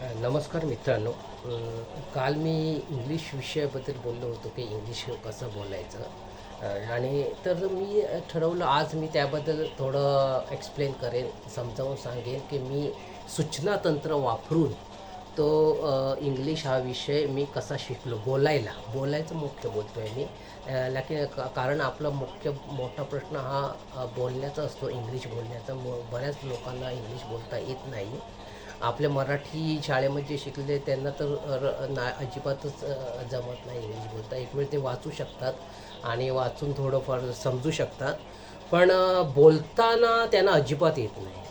नमस्कार मित्रांनो. काल मी इंग्लिश विषयाबद्दल बोललो होतो की इंग्लिश कसं बोलायचं? आणि तर मी ठरवलं आज मी त्याबद्दल थोडं एक्सप्लेन करेन समजावून सांगेन की मी सूचना तंत्र वापरून तो इंग्लिश हा विषय मी कसा शिकलो बोलायला. बोलायचं मुख्य बोलतो आहे मी. अ, लाकी का- कारण आपला मुख्य मोठा प्रश्न हा बोलण्याचा असतो इंग्लिश बोलण्याचा. बऱ्याच लोकांना इंग्लिश बोलता येत नाही. आपल्या मराठी शाळेमध्ये जे शिकले त्यांना तर र- ना अजिबातच जमत नाही. इंग्लिश बोलता एक वेळ ते वाचू शकतात आणि वाचून थोडंफार समजू शकतात. पण बोलताना त्यांना अजिबात येत नाही.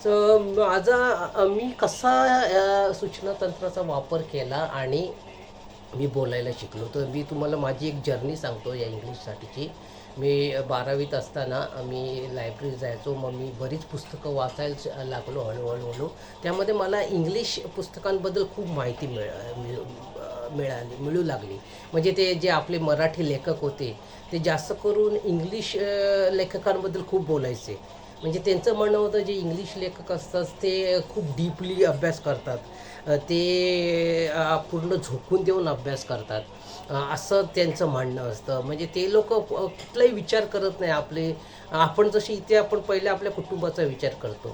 तर माझा मी कसा सूचना तंत्राचा वापर केला आणि मी बोलायला शिकलो. तर मी तुम्हाला माझी एक जर्नी सांगतो या इंग्लिशसाठीची मी बारावीत असताना मी लायब्ररीत जायचो. मग मी बरीच पुस्तकं वाचायला लागलो हळूहळू. हळू त्यामध्ये मला इंग्लिश पुस्तकांबद्दल खूप माहिती मिळ मिळाली मिळू लागली. म्हणजे ते जे आपले मराठी लेखक होते ते जास्त करून इंग्लिश लेखकांबद्दल खूप बोलायचे. म्हणजे त्यांचं म्हणणं होतं जे इंग्लिश लेखक असतात ते खूप डीपली अभ्यास करतात. ते पूर्ण झोकून देऊन अभ्यास करतात. असं त्यांचं म्हणणं असतं. म्हणजे ते लोक कुठलाही विचार करत नाही आपले. आपण जशी इथे आपण पहिले आपल्या कुटुंबाचा विचार करतो.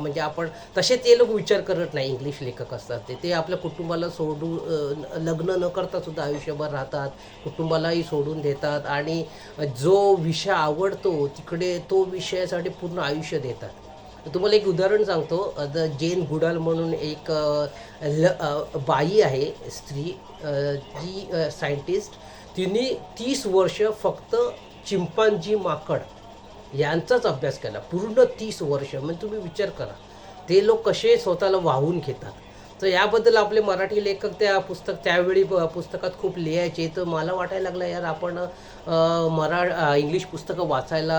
म्हणजे आपण तसे ते लोक विचार करत नाही. इंग्लिश लेखक असतात ते. ते आपल्या कुटुंबाला सोडून लग्न न करता सुद्धा आयुष्यभर राहतात. कुटुंबालाही सोडून देतात. आणि जो विषय आवडतो तिकडे तो विषयासाठी पूर्ण आयुष्य देतात. तुम्हाला एक उदाहरण सांगतो. द जेन गुडाल म्हणून एक ल बाई आहे स्त्री. जी सायंटिस्ट. तिने तीस वर्ष फक्त चिंपांजी माकड यांचाच अभ्यास केला. पूर्ण तीस वर्ष. म्हणजे तुम्ही विचार करा. ते लोक कसे स्वतःला वाहून घेतात? तर याबद्दल आपले मराठी लेखक त्या पुस्तक त्यावेळी पुस्तकात खूप लिहायचे. तर मला वाटायला लागलं यार आपण मरा इंग्लिश पुस्तकं वाचायला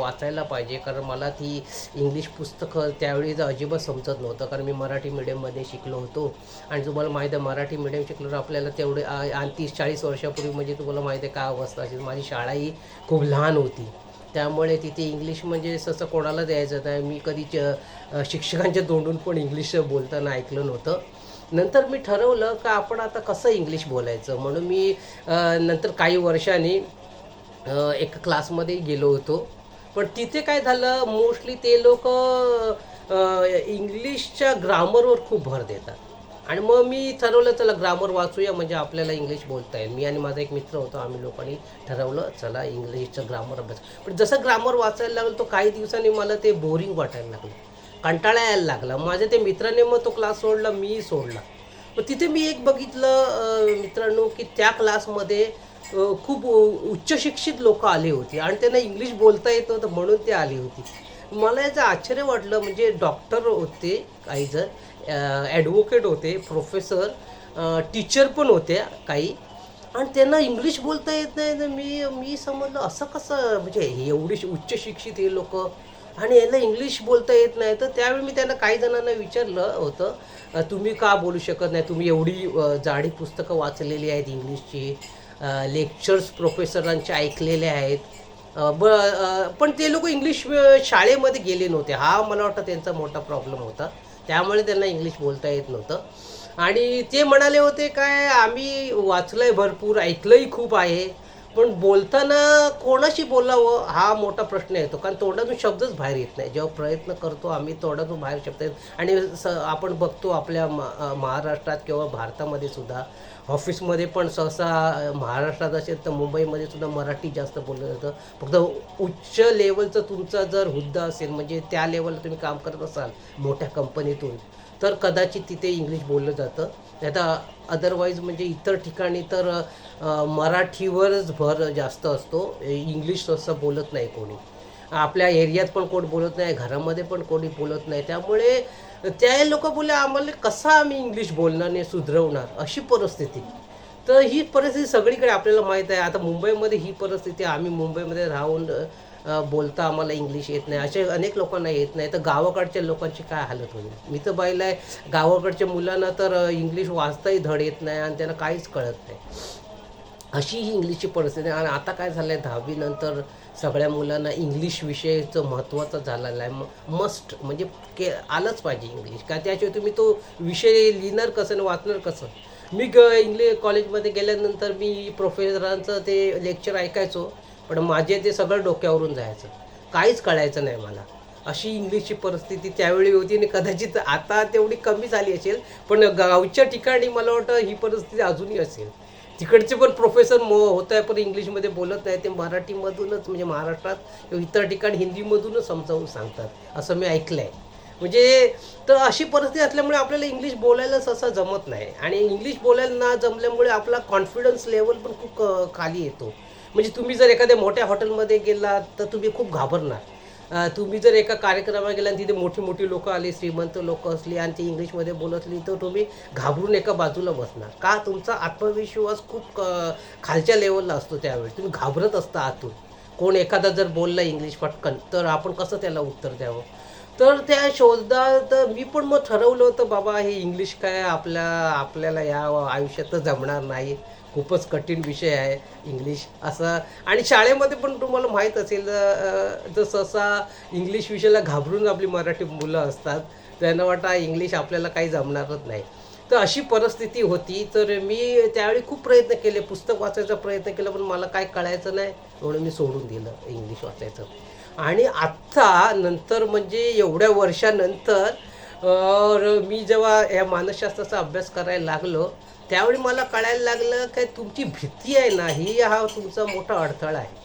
वाचायला पाहिजे. कारण मला ती इंग्लिश पुस्तकं त्यावेळी तर अजिबात समजत नव्हतं. कारण मी मराठी मिडियममध्ये शिकलो होतो. आणि तुम्हाला माहीत आहे मराठी मिडियम शिकल्यावर आपल्याला तेवढे आणि तीस चाळीस वर्षापूर्वी म्हणजे तुम्हाला माहीत आहे का अवस्था असेल. माझी शाळाही खूप लहान होती. त्यामुळे तिथे इंग्लिश म्हणजे तसं कोणाला द्यायचं नाही. मी कधी शिक्षकांच्या तोंडून पण इंग्लिश बोलताना ऐकलं नव्हतं. नंतर मी ठरवलं का आपण आता कसं इंग्लिश बोलायचं? म्हणून मी नंतर काही वर्षांनी एक एका क्लासमध्ये गेलो होतो. पण तिथे काय झालं मोस्टली ते लोक इंग्लिशच्या ग्रामरवर खूप भर देतात. आणि मग मी ठरवलं चला ग्रामर वाचूया म्हणजे आपल्याला इंग्लिश बोलता येईल. मी आणि माझा एक मित्र होता आम्ही लोकांनी ठरवलं चला इंग्लिशचं ग्रामर अभ्यास. पण जसं ग्रामर वाचायला लागलं तो काही दिवसांनी मला ते बोरिंग वाटायला लागलं. कंटाळा यायला लागला. माझ्या ते मित्राने मग तो क्लास सोडला मी सोडला. मग तिथे मी एक बघितलं मित्रांनो की त्या क्लासमध्ये खूप उच्चशिक्षित उच्च शिक्षित लोक आले होते. आणि त्यांना इंग्लिश बोलता येत होतं म्हणून ते आली होती. मला याचं आश्चर्य वाटलं म्हणजे डॉक्टर होते काही जण ॲडव्होकेट होते प्रोफेसर टीचर पण होत्या काही. आणि त्यांना इंग्लिश बोलता येत नाही तर मी मी समजलं असं कसं म्हणजे एवढी उच्च शिक्षित हे लोक आणि यांना इंग्लिश बोलता येत नाही. तर त्यावेळी मी त्यांना काही जणांना विचारलं होतं तुम्ही का बोलू शकत नाही? तुम्ही एवढी जाडी पुस्तकं वाचलेली आहेत इंग्लिशची लेक्चर्स प्रोफेसरांचे ऐकलेले आहेत. ब पण ते लोक इंग्लिश शाळेमध्ये गेले नव्हते. हा मला वाटतं त्यांचा मोठा प्रॉब्लेम होता. त्यामुळे त्यांना इंग्लिश बोलता येत नव्हतं. आणि ते म्हणाले होते काय आम्ही वाचलंय भरपूर ऐकलंही खूप आहे. पण बोलताना कोणाशी बोलावं हा मोठा प्रश्न येतो. कारण तोंडातून शब्दच बाहेर येत नाही. जेव्हा प्रयत्न करतो आम्ही तोंडातून बाहेर शब्द येत. आणि स आपण बघतो आपल्या मा महाराष्ट्रात किंवा भारतामध्ये सुद्धा ऑफिसमध्ये पण सहसा महाराष्ट्रात असेल तर मुंबईमध्ये सुद्धा मराठी जास्त बोललं जातं. फक्त उच्च लेवलचं तुमचा जर हुद्दा असेल म्हणजे त्या लेवलला तुम्ही काम करत असाल मोठ्या कंपनीतून तर कदाचित तिथे इंग्लिश बोललं जातं. नाही तर अदरवाईज म्हणजे इतर ठिकाणी तर मराठीवरच भर जास्त असतो. इंग्लिश तसं बोलत नाही कोणी. आपल्या एरियात पण कोण बोलत नाही घरामध्ये पण कोणी बोलत नाही. त्यामुळे त्या लोक बोलले आम्हाला कसं आम्ही इंग्लिश बोलणार नाही सुधरवणार? अशी परिस्थिती. तर ही परिस्थिती सगळीकडे आपल्याला माहीत आहे. आता मुंबईमध्ये ही परिस्थिती आम्ही मुंबईमध्ये राहून बोलता आम्हाला इंग्लिश येत नाही. असे अनेक लोकांना येत नाही. तर गावाकडच्या लोकांची काय हालत होईल? मी तर पाहिलं आहे. गावाकडच्या मुलांना तर इंग्लिश वाचताही धड येत नाही आणि त्यांना काहीच कळत नाही. अशी ही इंग्लिशची परिस्थिती आहे. आणि आता काय झालं आहे दहावीनंतर सगळ्या मुलांना इंग्लिश विषयचं महत्त्वाचं झालेलं आहे. म मस्ट म्हणजे के आलंच पाहिजे इंग्लिश का त्याशिवाय तुम्ही तो विषय लिहिणार कसं आणि वाचणार कसं? मी ग इंग्लिश कॉलेजमध्ये गेल्यानंतर मी प्रोफेसरांचं ते लेक्चर ऐकायचो पण माझे ते सगळं डोक्यावरून जायचं. काहीच कळायचं नाही मला. अशी इंग्लिशची परिस्थिती त्यावेळी होती आणि कदाचित आता तेवढी कमी झाली असेल पण गावच्या ठिकाणी मला वाटतं ही परिस्थिती अजूनही असेल. तिकडचे पण प्रोफेसर मो होत आहे पण इंग्लिशमध्ये बोलत नाही. ते मराठीमधूनच म्हणजे महाराष्ट्रात किंवा इतर ठिकाणी हिंदीमधूनच समजावून सांगतात. असं मी ऐकलं आहे म्हणजे तर अशी परिस्थिती असल्यामुळे आपल्याला इंग्लिश बोलायलाच असं जमत नाही. आणि इंग्लिश बोलायला ना जमल्यामुळे आपला कॉन्फिडन्स लेवल पण खूप खाली येतो. म्हणजे तुम्ही जर एखाद्या मोठ्या हॉटेलमध्ये गेलात तर तुम्ही खूप घाबरणार. तुम्ही जर एका कार्यक्रमाला गेला आणि तिथे मोठी मोठी लोकं आली श्रीमंत लोक असली आणि ती इंग्लिशमध्ये बोलत असली तर तुम्ही घाबरून एका बाजूला बसणार. का? तुमचा आत्मविश्वास खूप खालच्या लेवलला असतो त्यावेळी तुम्ही घाबरत असता आतून. कोण एखादा जर बोलला इंग्लिश पटकन तर आपण कसं त्याला उत्तर द्यावं? तर त्या शोधात मी पण मग ठरवलं होतं बाबा हे इंग्लिश काय आपल्या आपल्याला या आयुष्यात जमणार नाही. खूपच कठीण विषय आहे इंग्लिश असं. आणि शाळेमध्ये पण तुम्हाला माहीत असेल जर सहसा इंग्लिश विषयाला घाबरून आपली मराठी मुलं असतात त्यांना वाटतं इंग्लिश आपल्याला काही जमणारच नाही. तर अशी परिस्थिती होती. तर मी त्यावेळी खूप प्रयत्न केले. पुस्तक वाचायचा प्रयत्न केला पण मला काय कळायचं नाही म्हणून मी सोडून दिलं इंग्लिश वाचायचं. आणि आत्ता नंतर म्हणजे एवढ्या वर्षानंतर मी जेव्हा या मानसशास्त्राचा अभ्यास करायला लागलो त्यावेळी मला कळायला लागलं काय तुमची भीती आहे ना ही हा तुमचा मोठा अडथळा आहे.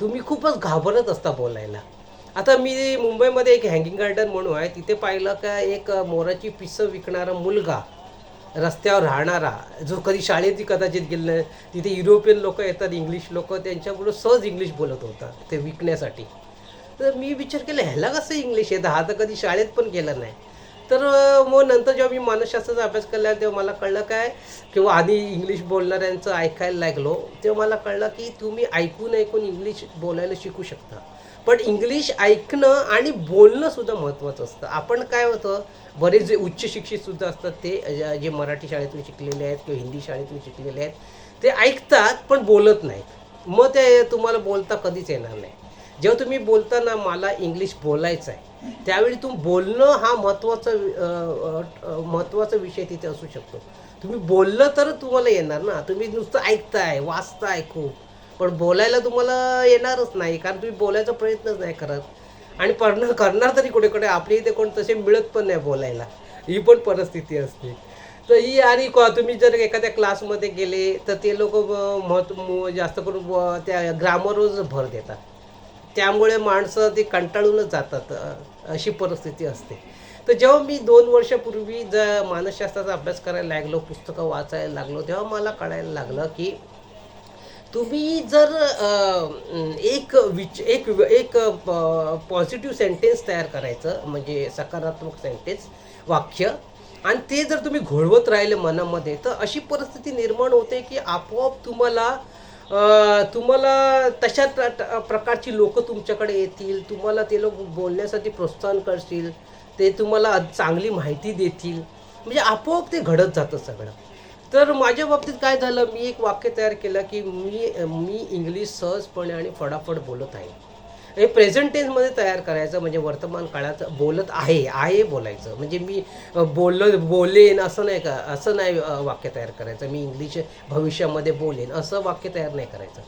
तुम्ही खूपच घाबरत असता बोलायला. आता मी मुंबईमध्ये एक हँगिंग गार्डन म्हणून आहे तिथे पाहिलं का एक मोराची पिसं विकणारा मुलगा रस्त्यावर राहणारा जो कधी शाळेत कदाचित गेलं तिथे युरोपियन लोक येतात इंग्लिश लोक त्यांच्याबरोबर सहज इंग्लिश बोलत होता ते विकण्यासाठी. तर मी विचार केला ह्याला कसं इंग्लिश येतं हा तर कधी शाळेत पण केलं नाही. तर मग नंतर जेव्हा मी मानसशास्त्राचा अभ्यास केला तेव्हा मला कळलं काय किंवा आधी इंग्लिश बोलणाऱ्यांचं ऐकायला लागलो तेव्हा मला कळलं की तुम्ही ऐकून ऐकून इंग्लिश बोलायला शिकू शकता. पण इंग्लिश ऐकणं आणि बोलणं सुद्धा महत्त्वाचं असतं. आपण काय होतं बरेच जे उच्च शिक्षितसुद्धा असतात ते जे- जे मराठी शाळेतून शिकलेले आहेत किंवा हिंदी शाळेतून शिकलेले आहेत ते ऐकतात पण बोलत नाहीत. मग ते तुम्हाला बोलता कधीच येणार नाही. जेव्हा तुम्ही बोलताना मला इंग्लिश बोलायचं आहे त्यावेळी तुम बोलणं हा महत्त्वाचा वि- महत्त्वाचा विषय तिथे असू शकतो. तुम्ही बोललं तर तुम्हाला येणार ना. तुम्ही नुसतं ऐकताय वाचताय खूप. पण बोलायला तुम्हाला येणारच नाही कारण तुम्ही बोलायचा प्रयत्नच नाही करत. आणि पडणं करणार तरी कुठे कुठे आपल्या इथे कोण तसे मिळत पण नाही बोलायला. ही पण परिस्थिती असते. तर ही आणि तुम्ही जर एखाद्या क्लासमध्ये गेले तर ते लोक महत्त्व जास्त करून त्या ग्रामरवरच भर देतात. त्यामुळे माणसं ती कंटाळूनच जातात अशी परिस्थिती असते. तर जेव्हा मी दोन वर्षापूर्वी ज मानसशास्त्राचा अभ्यास करायला लागलो पुस्तकं वाचायला लागलो तेव्हा मला कळायला लागलं की तुम्ही जर एक विच एक एक पॉझिटिव्ह सेंटेन्स तयार करायचं म्हणजे सकारात्मक सेंटेन्स वाक्य आणि ते जर तुम्ही घोळवत राहिले मनामध्ये तर अशी परिस्थिती निर्माण होते की आपोआप तुम्हाला तुम्हाला तशा प्रकारची लोक तुमच्याकडे येतील तुम्हाला ते लोक बोलण्यासाठी प्रोत्साहन करतील ते तुम्हाला चांगली माहिती देतील. म्हणजे आपोआप ते घडत जातं सगळं. तर माझ्या बाबतीत काय झालं मी एक वाक्य तयार केलं की मी मी इंग्लिश सहजपणे आणि फटाफट बोलत आहे. हे प्रेझेंट टेन्समध्ये तयार करायचं म्हणजे वर्तमान काळात बोलत आहे आहे बोलायचं. म्हणजे मी बोललो बोलेन असं नाही का असं नाही वाक्य तयार करायचं. मी इंग्लिश भविष्यामध्ये बोलेन असं वाक्य तयार नाही करायचं.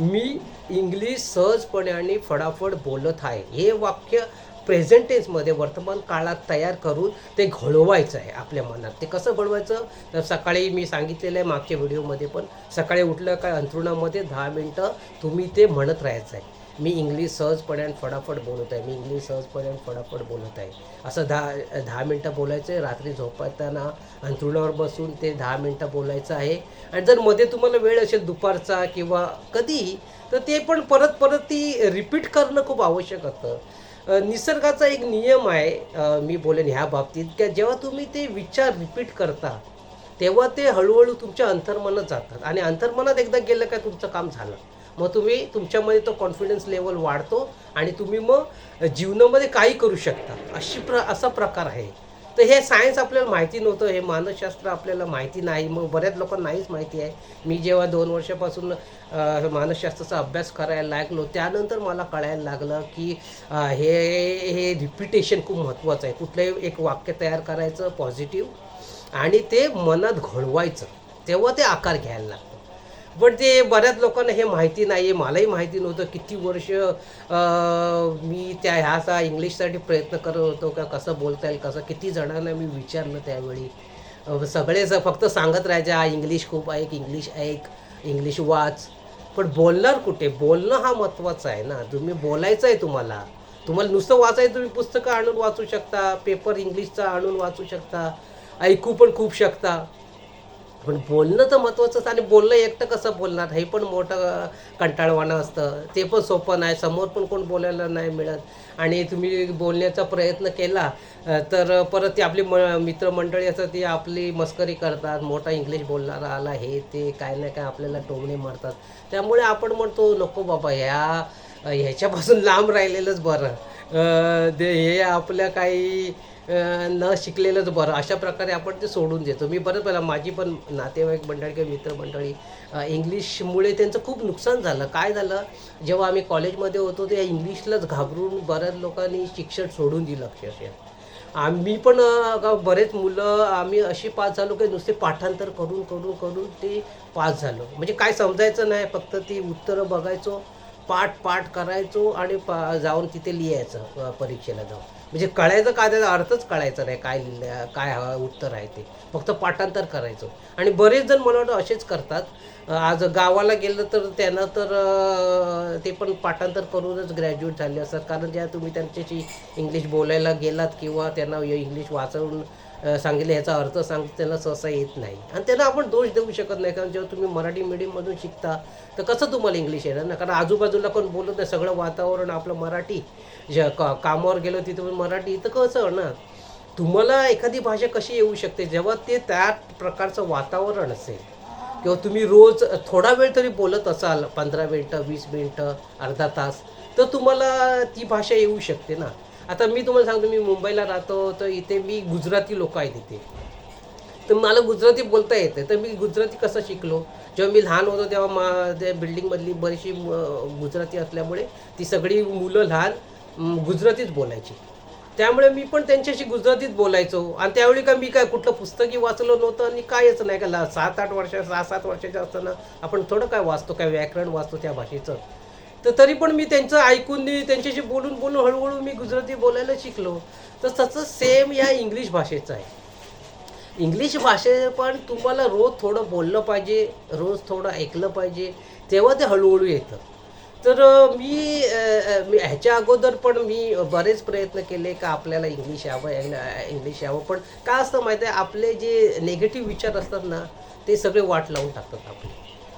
मी इंग्लिश सहजपणे आणि फटाफट बोलत आहे. हे वाक्य प्रेझेंटेजमध्ये वर्तमान काळात तयार करून ते घडवायचं आहे आपल्या मनात. ते कसं घडवायचं? तर सकाळी मी सांगितलेलं आहे मागच्या व्हिडिओमध्ये पण. सकाळी उठलं काय अंथरुणामध्ये दहा मिनटं तुम्ही ते म्हणत राहायचं आहे. मी इंग्लिश सहजपणे आणि फटाफट बोलत आहे. मी इंग्लिश सहजपणे आणि फटाफट बोलत आहे. असं दहा दहा मिनटं बोलायचं आहे. रात्री झोपताना अंथरुणावर बसून ते दहा मिनटं बोलायचं आहे. आणि जर मध्ये तुम्हाला वेळ असेल दुपारचा किंवा कधी तर ते पण परत परत ती रिपीट करणं खूप आवश्यक असतं. निसर्गाचा एक नियम आहे मी बोलेन ह्या बाबतीत की जेव्हा तुम्ही ते विचार रिपीट करता तेव्हा ते हळूहळू तुमच्या अंतर्मनात जातात. आणि अंतर्मनात एकदा गेलं का तुमचं काम झालं. मग तुम्ही तुमच्यामध्ये तो कॉन्फिडन्स लेवल वाढतो आणि तुम्ही मग जीवनामध्ये काही करू शकता. अशी प्र असा प्रकार आहे. तर हे सायन्स आपल्याला माहिती नव्हतं हे मानसशास्त्र आपल्याला माहिती नाही. मग बऱ्याच लोकांना नाहीच माहिती आहे. मी जेव्हा दोन वर्षापासून मानसशास्त्राचा अभ्यास करायला लागलो त्यानंतर मला कळायला लागलं की हे हे रिपिटेशन खूप महत्त्वाचं आहे. कुठलंही एक वाक्य तयार करायचं पॉझिटिव्ह आणि ते मनात घडवायचं. तेव्हा ते आकार घ्यायला लागतं. पण ते बऱ्याच लोकांना हे माहिती नाही आहे मलाही माहिती नव्हतं किती वर्ष मी त्या ह्याचा इंग्लिशसाठी प्रयत्न करत होतो का कसं बोलता येईल कसं किती जणांना मी विचारलं त्यावेळी. सगळे सगळेच फक्त सांगत राहायचे हा इंग्लिश खूप ऐक इंग्लिश ऐक इंग्लिश वाच. पण बोलणार कुठे? बोलणं हा महत्त्वाचा आहे ना. तुम्ही बोलायचं आहे तुम्हाला. तुम्हाला नुसतं वाचायचं तुम्ही पुस्तकं आणून वाचू शकता पेपर इंग्लिशचा आणून वाचू शकता ऐकू पण खूप शकता. पण बोलणं तर महत्त्वाचंच आणि बोलणं एकटं कसं बोलणार? हे पण मोठं कंटाळवाणं असतं. ते पण सोपं नाही. समोर पण कोण बोलायला नाही मिळत. आणि तुम्ही बोलण्याचा प्रयत्न केला तर परत ती आपली म मित्रमंडळी असतात ती आपली मस्करी करतात. मोठा इंग्लिश बोलणारा आला हे ते काय नाही काय आपल्याला टोमणे मारतात. त्यामुळे आपण म्हणतो नको बाबा ह्या ह्याच्यापासून लांब राहिलेलंच बरं. दे ते हे आपल्या काही न शिकलेलंच बरं. अशा प्रकारे आपण ते सोडून देतो. मी बरंच पहिला माझी पण नातेवाईक मंडळी किंवा मित्रमंडळी इंग्लिशमुळे त्यांचं खूप नुकसान झालं. काय झालं? जेव्हा आम्ही कॉलेजमध्ये होतो ते इंग्लिशलाच घाबरून बऱ्याच लोकांनी शिक्षण सोडून दिलं अक्षरशः. आम्ही पण बरेच मुलं आम्ही अशी पास झालो की नुसते पाठांतर करून करून करून ते पास झालो. म्हणजे काय समजायचं नाही फक्त ती उत्तरं बघायचो पाठ पाठ करायचो आणि पा जाऊन तिथे लिहायचं परीक्षेला जाऊन. म्हणजे कळायचं काय त्याचा अर्थच कळायचा नाही. काय काय हवं उत्तर आहे ते. फक्त पाठांतर करायचो. आणि बरेच जण मला वाटतं असेच करतात. आज गावाला गेलं तर त्यांना तर ते पण पाठांतर करूनच ग्रॅज्युएट झाले असतात. कारण ज्या तुम्ही त्यांच्याशी इंग्लिश बोलायला गेलात किंवा त्यांना इंग्लिश वाचवून सांगितलं याचा अर्थ सांग त्यांना सहसा येत नाही. आणि त्यांना आपण दोष देऊ शकत नाही. कारण जेव्हा तुम्ही मराठी मीडियममधून शिकता तर कसं तुम्हाला इंग्लिश येणार ना? कारण आजूबाजूला कोण बोलत नाही. सगळं वातावरण आपलं मराठी जे का कामावर गेलो तिथं पण मराठी. तर कसं ना? तुम्हाला एखादी भाषा कशी येऊ शकते? जेव्हा ते त्या प्रकारचं वातावरण असेल किंवा तुम्ही रोज थोडा वेळ तरी बोलत असाल पंधरा मिनटं वीस मिनटं अर्धा तास तर तुम्हाला ती भाषा येऊ शकते ना. आता मी तुम्हाला सांगतो मी मुंबईला राहतो तर इथे मी गुजराती लोक आहेत इथे. तर मला गुजराती बोलता येते तर मी गुजराती कसं शिकलो? जेव्हा मी लहान होतो तेव्हा मा त्या बिल्डिंगमधली बरीचशी गुजराती असल्यामुळे ती सगळी मुलं लहान गुजरातीच बोलायची. त्यामुळे मी पण त्यांच्याशी गुजरातीत बोलायचो. आणि त्यावेळी काय मी काय कुठलं पुस्तकही वाचलं नव्हतं आणि कायच नाही. का सात आठ वर्ष सहा सात वर्षाच्या असताना आपण थोडं काय वाचतो काय व्याकरण वाचतो त्या भाषेचं. तर तरी पण मी त्यांचं ऐकून त्यांच्याशी बोलून बोलून हळूहळू मी गुजराती बोलायला शिकलो. तर तसं सेम या इंग्लिश भाषेचं आहे. इंग्लिश भाषे पण तुम्हाला रोज थोडं बोललं पाहिजे रोज थोडं ऐकलं पाहिजे तेव्हा ते हळूहळू येतं. तर मी मी ह्याच्या अगोदर पण मी बरेच प्रयत्न केले का आपल्याला इंग्लिश यावं इंग्लिश यावं. पण काय असतं माहिती आहे आपले जे नेगेटिव्ह विचार असतात ना ते सगळे वाट लावून टाकतात आपले.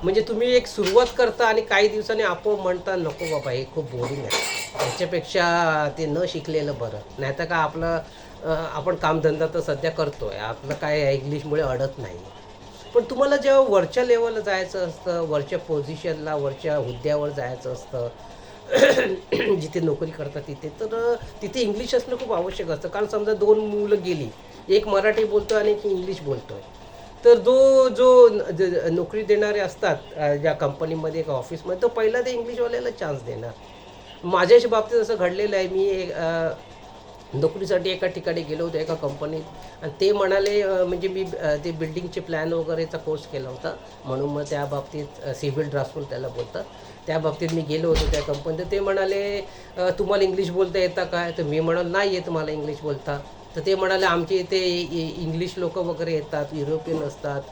म्हणजे तुम्ही एक सुरुवात करता आणि काही दिवसांनी आपोआप म्हणता नको बाबा हे खूप बोरिंग आहे. त्याच्यापेक्षा ते न शिकलेलं बरं. नाही तर का आपलं आपण कामधंदा तर सध्या करतो आहे आपलं काय इंग्लिशमुळे अडत नाही. पण तुम्हाला जेव्हा वरच्या लेवलला जायचं असतं वरच्या पोझिशनला वरच्या हुद्द्यावर जायचं असतं जिथे नोकरी करतात तिथे तर तिथे इंग्लिश असणं खूप आवश्यक असतं. कारण समजा दोन मुलं गेली एक मराठी बोलतो आणि एक इंग्लिश बोलतोय. तर जो जो नोकरी देणारे असतात ज्या कंपनीमध्ये एका ऑफिसमध्ये तो पहिला ते इंग्लिशवाल्याला चान्स देणार. माझ्याच बाबतीत असं घडलेलं आहे. मी एक नोकरीसाठी एका ठिकाणी गेलो होतो एका कंपनीत आणि ते म्हणाले म्हणजे मी ते बिल्डिंगचे प्लॅन वगैरेचा कोर्स केला होता. म्हणून मग त्या बाबतीत सिव्हिल ड्राफ्टफुल त्याला बोलतात. त्या बाबतीत मी गेलो होतो त्या कंपनीत ते. म्हणाले तुम्हाला इंग्लिश बोलता येतं काय तर मी म्हणाल नाही येत मला इंग्लिश बोलता. तर ते म्हणाले आमच्या इथे इ- इंग्लिश लोक वगैरे येतात युरोपियन असतात.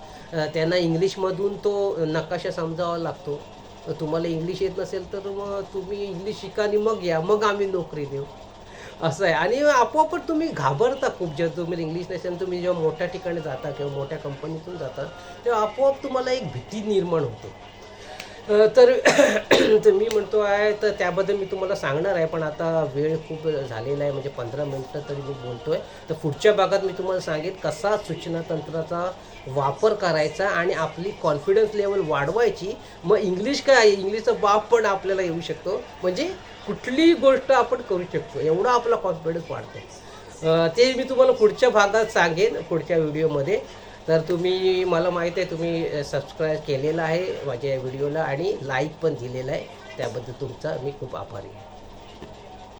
त्यांना इंग्लिशमधून तो नकाशा समजावा लागतो. तुम्हाला इंग्लिश येत नसेल तर मग तुम्ही इंग्लिश शिका आणि मग या. मग आम्ही नोकरी देऊ. असं आहे. आणि आपोआपच तुम्ही घाबरता खूप. जेव्हा तुम्ही इंग्लिश नसेल तुम्ही जेव्हा मोठ्या ठिकाणी जाता किंवा मोठ्या कंपनीतून जाता तेव्हा आपोआप तुम्हाला एक भीती निर्माण होते. तर तर मी म्हणतो आहे तर त्याबद्दल मी तुम्हाला सांगणार आहे पण आता वेळ खूप झालेला आहे म्हणजे पंधरा मिनटं तरी मी बोलतो आहे तर पुढच्या भागात मी तुम्हाला सांगेन कसा सूचना तंत्राचा वापर करायचा आणि आपली कॉन्फिडन्स लेवल वाढवायची. मग इंग्लिश काय आहे? इंग्लिशचा बाप पण आपल्याला येऊ शकतो. म्हणजे कुठलीही गोष्ट आपण करू शकतो एवढा आपला कॉन्फिडन्स वाढतो. ते मी तुम्हाला पुढच्या भागात सांगेन पुढच्या व्हिडिओमध्ये तर तुम्ही मला माहीत आहे तुम्ही सबस्क्राईब केलेलं आहे माझ्या व्हिडिओला आणि लाईक पण दिलेला आहे. त्याबद्दल तुमचा मी खूप आभारी आहे.